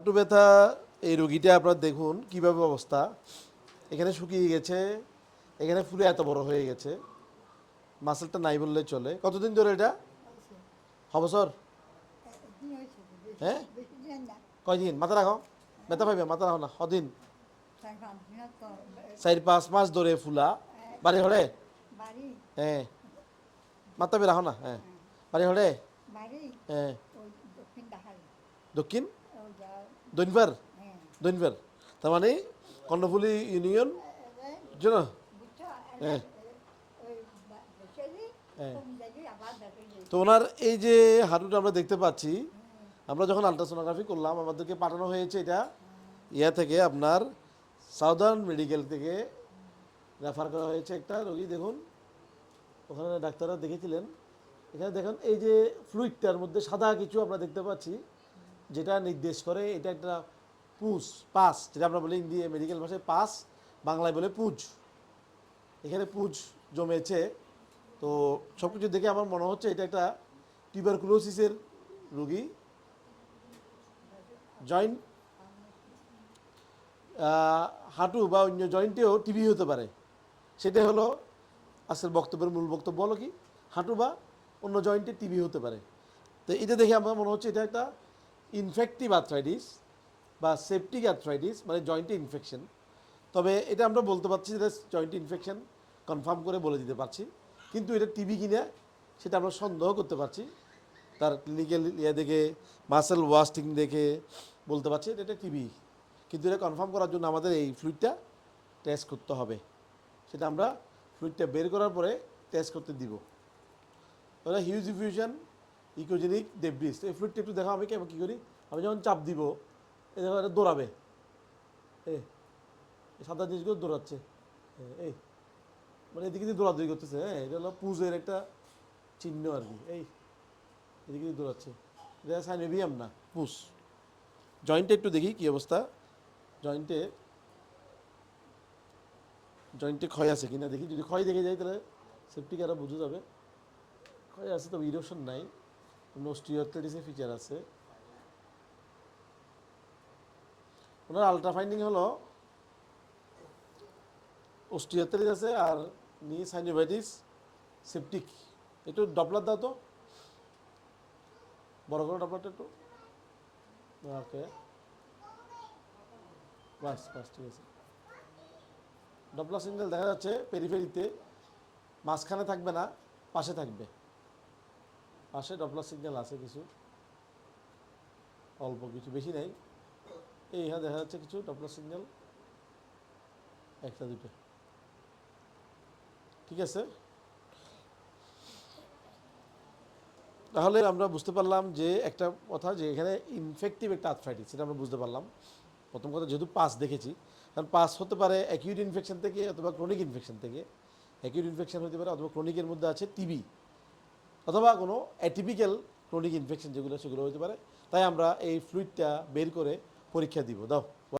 হাঁটু ব্যথা এই রোগীটা আপনারা দেখুন কীভাবে অবস্থা। এখানে শুকিয়ে গেছে এখানে ফুলে এত বড় হয়ে গেছে। মাসেলটা নাই বললে চলে। কতদিন ধরে এটা? ছ বছর? হ্যাঁ? কয়দিন? মাথা রাখো। ব্যথা পাইবে? মাথা রাখো না। কদিন? চার পাঁচ মাস ধরে ফুলা। বাড়ি হলে হ্যাঁ। মাথা রাখো না? হ্যাঁ। বাড়ি হলে হ্যাঁ। দক্ষিণ? দৈনবার দৈনবার তার মানে কর্ণফুলি ইউনিয়ন জন্য হ্যাঁ হ্যাঁ তো ওনার এই যে হাঁটুটা আমরা দেখতে পাচ্ছি আমরা যখন আলট্রাসোনোগ্রাফি করলাম আমাদেরকে পাঠানো হয়েছে এটা ইয়া থেকে আপনার সাউদার্ন মেডিকেল থেকে রেফার করা হয়েছে একটা রোগী দেখুন ওখানে ডাক্তাররা দেখেছিলেন এখানে দেখুন এই যে ফ্লুইডটার মধ্যে সাদা কিছু আমরা দেখতে পাচ্ছি যেটা নির্দেশ করে, এটা একটা পুজ, পাস, যেটা আমরা বলি ইন্ডিয়া মেডিকেল ভাষায় পাস, বাংলায় বলে পুজ। এখানে পুজ জমেছে। তো সব কিছু দেখে আমার মনে হচ্ছে এটা একটা টিউবারকুলোসিসের রুগী। জয়েন্ট হাঁটু বা অন্য জয়েন্টেও টিবি হতে পারে। সেটা হলো আজকের বক্তব্যের মূল বক্তব্য হলো কি? হাঁটু বা অন্য জয়েন্টে টিবি হতে পারে। তো এটা দেখে আমার মনে হচ্ছে এটা একটা ইনফেক্টিভ আর্থ্রাইটিস বা সেপটিক আর্থ্রাইটিস মানে জয়েন্টে ইনফেকশন তবে এটা আমরা বলতে পারছি যে জয়েন্ট ইনফেকশন কনফার্ম করে বলে দিতে পারছি। কিন্তু এটা টিবি কিনা, সেটা আমরা সন্দেহ করতে পারছি। তার ক্লিনিক্যাল ইয়ে দেখে মাসেল ওয়াস্টিং দেখে বলতে পারছি এটা একটা টিবি কিন্তু এটা কনফার্ম করার জন্য আমাদের এই ফ্লুইডটা টেস্ট করতে হবে। সেটা আমরা ফ্লুইডটা বের করার পরে টেস্ট করতে দিব। ওটা হিউজ ইফিউশন ইকোজেনিক ডেব্রিস এই ফ্লুইডটা একটু দেখো আমি কেমন কী করি? আমি যখন চাপ দিব, এই দেখো, এটা দৌড়াবে। এ সাদা জিনিসগুলো দৌড়াচ্ছে। এই মানে এদিকে দিয়ে দৌড়াদৌড়ি করতেছে হ্যাঁ? এটা হলো পুজের একটা চিহ্ন আর কি। এই, এদিকে দিয়ে দৌড়াচ্ছে। এটা সাইনোভিয়াম না পুস জয়েন্টে একটু দেখি কী অবস্থা। জয়েন্টে জয়েন্টে ক্ষয় আছে কিনা দেখি। যদি ক্ষয় দেখে যায় তাহলে সেফটিকে আরও বুঝে যাবে। ক্ষয় আছে, তবে ইরোশন নাই। অস্টিওথেটিসের ফিচার আছে। ওনার আলট্রা ফাইন্ডিং হলো অস্টিওথেটিস আছে আর নি সাইনোভাইটিস সেপটিক একটু ডপলার দাও তো। বড় করে ডপলারটা একটু। ওকে। বাস বাস, ঠিক আছে। ডপলার সিগন্যাল দেখা যাচ্ছে পেরিফেরিতে মাঝখানে থাকবে না, পাশে থাকবে। পাশে ডপলার সিগন্যাল আছে কিছু। অল্প কিছু, বেশি নেই। এই হ্যাঁ দেখা যাচ্ছে কিছু ডপলার সিগন্যাল একটা দুটো ঠিক আছে? তাহলে আমরা বুঝতে পারলাম যে একটা কথা যে এখানে ইনফেক্টিভ একটা আর্থ্রাইটিস সেটা আমরা বুঝতে পারলাম। প্রথম কথা, যেহেতু পাস দেখেছি, কারণ পাস হতে পারে অ্যাকিউট ইনফেকশন থেকে অথবা ক্রনিক ইনফেকশন থেকে। অ্যাকিউট ইনফেকশন হতে পারে অথবা ক্রনিকের মধ্যে আছে টিবি অথবা কোনো অ্যাটিপিক্যাল ক্রনিক ইনফেকশন যেগুলো, সেগুলো হতে পারে। তাই আমরা এই ফ্লুইডটা বের করে পরীক্ষা দিব। দাও।